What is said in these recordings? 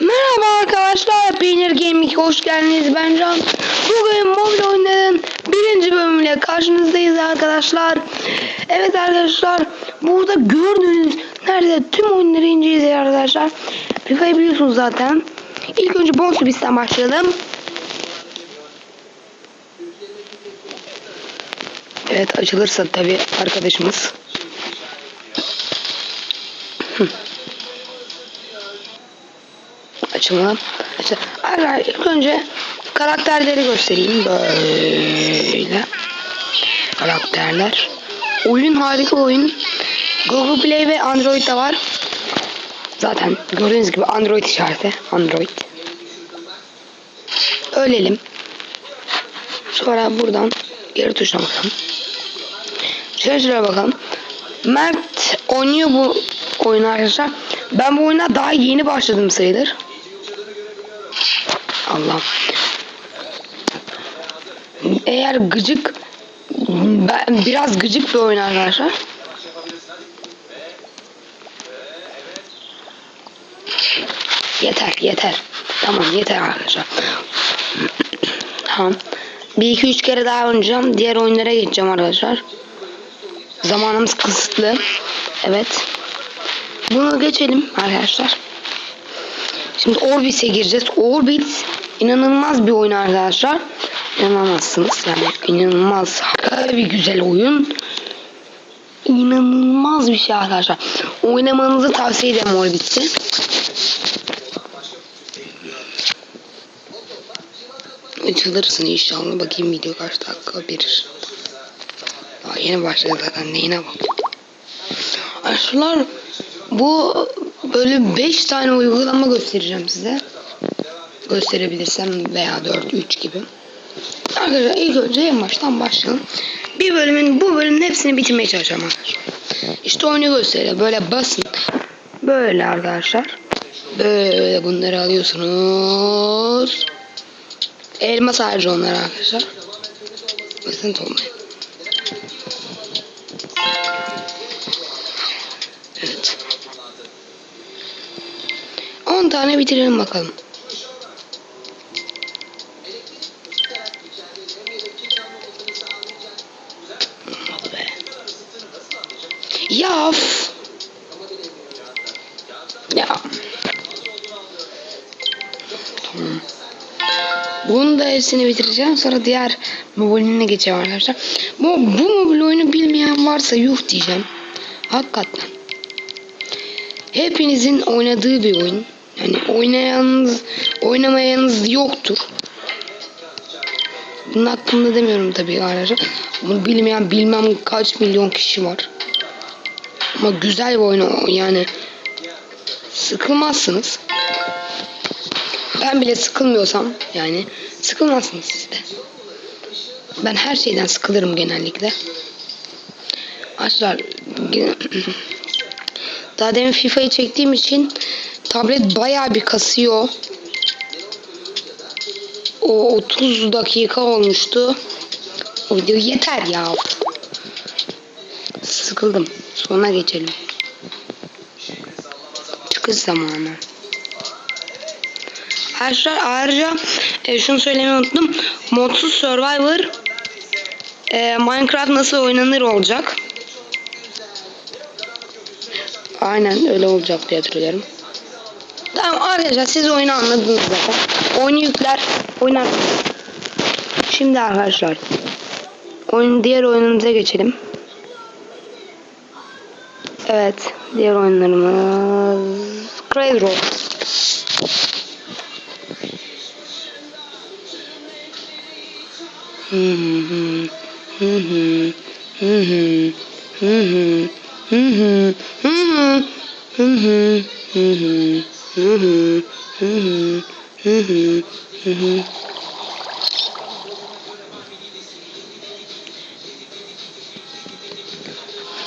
Merhaba arkadaşlar, Peynir Gaming hoş geldiniz. Ben Can. Bugün mobil oyunların birinci bölümüyle karşınızdayız arkadaşlar. Evet arkadaşlar, burada gördüğünüz nerede tüm oyunları inceleyeceğiz arkadaşlar. FIFA'yı biliyorsunuz zaten. İlk önce Bonsubis'ten başlayalım. Evet açılırsa tabi arkadaşımız. Arkadaşlar ilk önce karakterleri göstereyim. Böyle. Karakterler. Oyun harika oyun. Google Play ve Android'de var. Zaten gördüğünüz gibi Android işareti. Android. Ölelim. Sonra buradan geri tuşuna bakalım. Şöyle şuraya bakalım. Mert oynuyor bu oyunu arkadaşlar. Ben bu oyuna daha yeni başladım sayılır. Allah. Eğer gıcık ben biraz gıcık bir oyun arkadaşlar. Yeter yeter. Tamam yeter arkadaşlar. tamam. Bir iki üç kere daha oynayacağım. Diğer oyunlara geçeceğim arkadaşlar. Zamanımız kısıtlı. Evet. Bunu geçelim arkadaşlar. Şimdi Orbit'e gireceğiz. Orbit inanılmaz bir oyun arkadaşlar. İnanamazsınız. Yani inanılmaz harika bir güzel oyun. İnanılmaz bir şey arkadaşlar. Oynamanızı tavsiye ederim Orbit'i. Açılırsın inşallah. Bakayım video kaç dakika verir. Daha yeni başladı zaten. Neyine bak. Arkadaşlar bu böyle 5 tane uygulama göstereceğim size. Gösterebilirsem veya 4 3 gibi. Arkadaşlar ilk önce en baştan başlayalım. Bir bölümün bu bölümün hepsini bitirmeye çalışacağım arkadaşlar. İşte oyunu gösteriyor. Böyle basın. Böyle arkadaşlar. Böyle bunları alıyorsunuz. Elma sadece onlar arkadaşlar. Basın olmayın. Evet. 10 tane bitirelim bakalım. Ya. Ya. Tamam. Bunun da hepsini bitireceğim. Sonra diğer mobiline geçeceğim arkadaşlar. Bu, bu mobil oyunu bilmeyen varsa yuh diyeceğim. Hakikaten. Hepinizin oynadığı bir oyun. Yani oynayanınız, oynamayanınız yoktur. Bunun hakkında demiyorum tabii arkadaşlar. Bunu bilmeyen bilmem kaç milyon kişi var. Ama güzel bir oyun yani. Sıkılmazsınız. Ben bile sıkılmıyorsam yani sıkılmazsınız siz de. Ben her şeyden sıkılırım genellikle. Arkadaşlar daha demin FIFA'yı çektiğim için tablet bayağı bir kasıyor. O 30 dakika olmuştu. O video yeter ya. Sıkıldım. Sona geçelim. Çıkış zamanı. Arkadaşlar ayrıca e, şunu söylemeyi unuttum. Modsuz Survivor e, Minecraft nasıl oynanır olacak. Aynen öyle olacak diye hatırlıyorum. Tamam arkadaşlar siz oyunu anladınız zaten. Oyunu yükler oynarsınız. Şimdi arkadaşlar oyun diğer oyunumuza geçelim. Evet diğer oyunlarımız Crazy Road.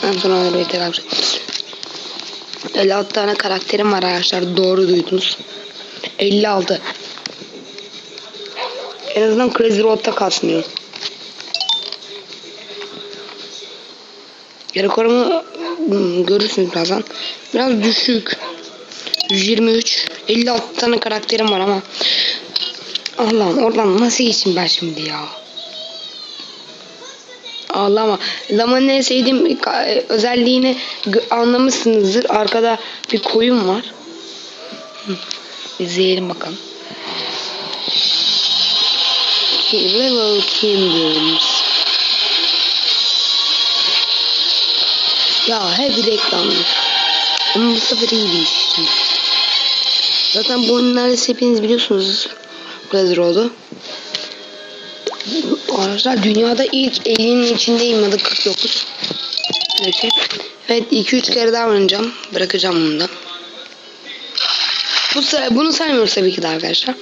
Hı. En son Android'e kalmış. 56 tane karakterim var arkadaşlar. Doğru duydunuz. 56. En azından Crazy Road'da kasmıyor. Rekorumu hmm, görürsünüz birazdan. Biraz düşük. 123. 56 tane karakterim var ama. Allah'ım oradan nasıl geçeyim ben şimdi ya? Ağlama. Lamanın en sevdiğim özelliğini anlamışsınızdır. Arkada bir koyun var. İzleyelim bakalım. Level Kingdoms. Ya hep reklamdır. Ama bu sefer iyi işte. Zaten bu oyunları hepiniz biliyorsunuz. Brother oldu. Arkadaşlar dünyada ilk 50'nin içindeyim adı 49. Öyle şey. Evet 2-3 kere daha oynayacağım. Bırakacağım bunu da. Bu, bunu saymıyoruz tabii ki de arkadaşlar.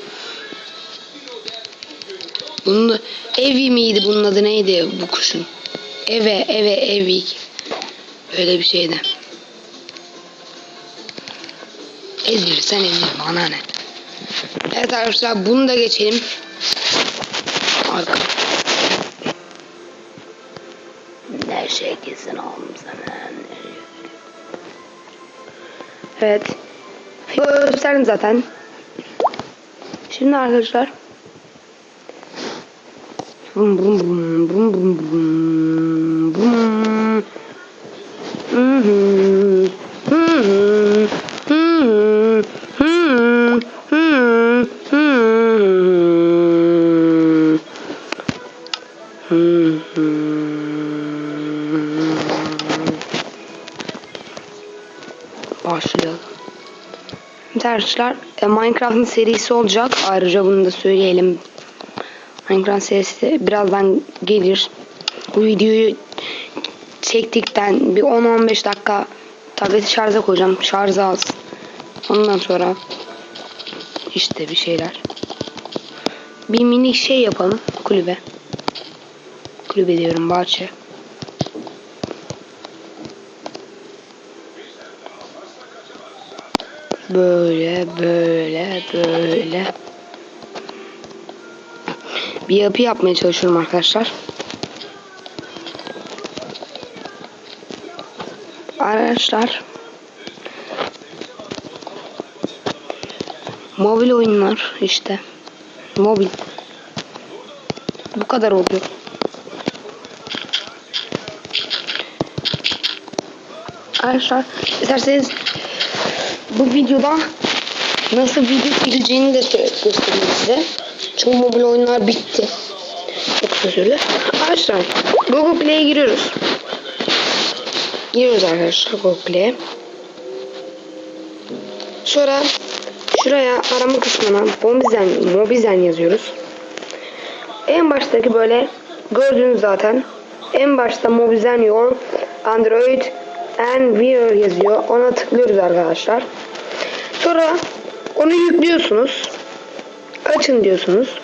Bunun da Evi miydi bunun adı neydi bu kuşun? Eve eve evi. Öyle bir şeydi. Ezir sen ezir bana ne? Evet arkadaşlar bunu da geçelim. Arka. Ne şey kesin oğlum sana. Evet. Gösterdim zaten. Şimdi arkadaşlar. Brum brum brum brum brum brum brum. Başlayalım. Arkadaşlar e, Minecraft'ın serisi olacak. Ayrıca bunu da söyleyelim. Minecraft serisi birazdan gelir. Bu videoyu çektikten bir 10-15 dakika tableti şarja koyacağım. Şarja alsın. Ondan sonra işte bir şeyler. Bir minik şey yapalım kulübe. Kulübe diyorum bahçe. Böyle böyle böyle. Bir yapı yapmaya çalışıyorum arkadaşlar. Arkadaşlar. Mobil oyunlar işte. Mobil. Bu kadar oluyor. Arkadaşlar isterseniz bu videoda nasıl video çekileceğini de göstereyim size. Çünkü mobil oyunlar bitti. Çok sürede. Arkadaşlar Google Play'e giriyoruz. Giriyoruz arkadaşlar Google Play'e. Sonra şuraya arama kısmına Mobizen, Mobizen yazıyoruz. En baştaki böyle gördüğünüz zaten. En başta Mobizen Your Android and Wear yazıyor. Ona tıklıyoruz arkadaşlar. Sonra onu yüklüyorsunuz. Açın diyorsunuz.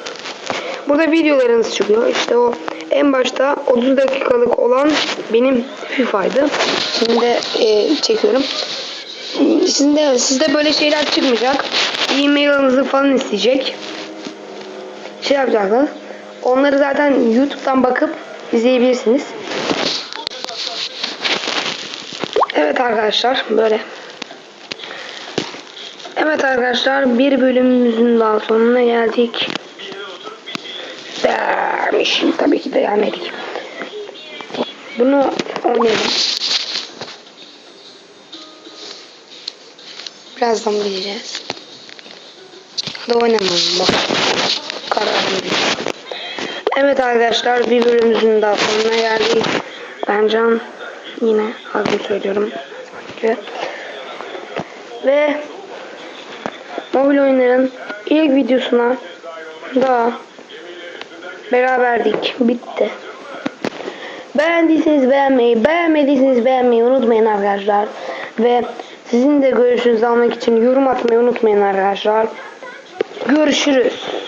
Burada videolarınız çıkıyor. İşte o en başta 30 dakikalık olan benim FIFA'ydı. Şimdi de e, çekiyorum. Sizde, sizde böyle şeyler çıkmayacak. E-mailinizi falan isteyecek. Şey yapacaklar. Onları zaten YouTube'dan bakıp izleyebilirsiniz. Evet arkadaşlar böyle. Evet arkadaşlar bir bölümümüzün daha sonuna geldik. Dermiş. Tabii ki de gelmedik. Bunu oynayalım. Birazdan bileceğiz. Da oynamayalım bak. Karar veriyorum. Evet arkadaşlar bir bölümümüzün daha sonuna geldik. Ben Can. Yine adım söylüyorum. Ve mobil oyunların ilk videosuna da beraberdik. Bitti. Beğendiyseniz beğenmeyi, beğenmediyseniz beğenmeyi unutmayın arkadaşlar. Ve sizin de görüşünüzü almak için yorum atmayı unutmayın arkadaşlar. Görüşürüz.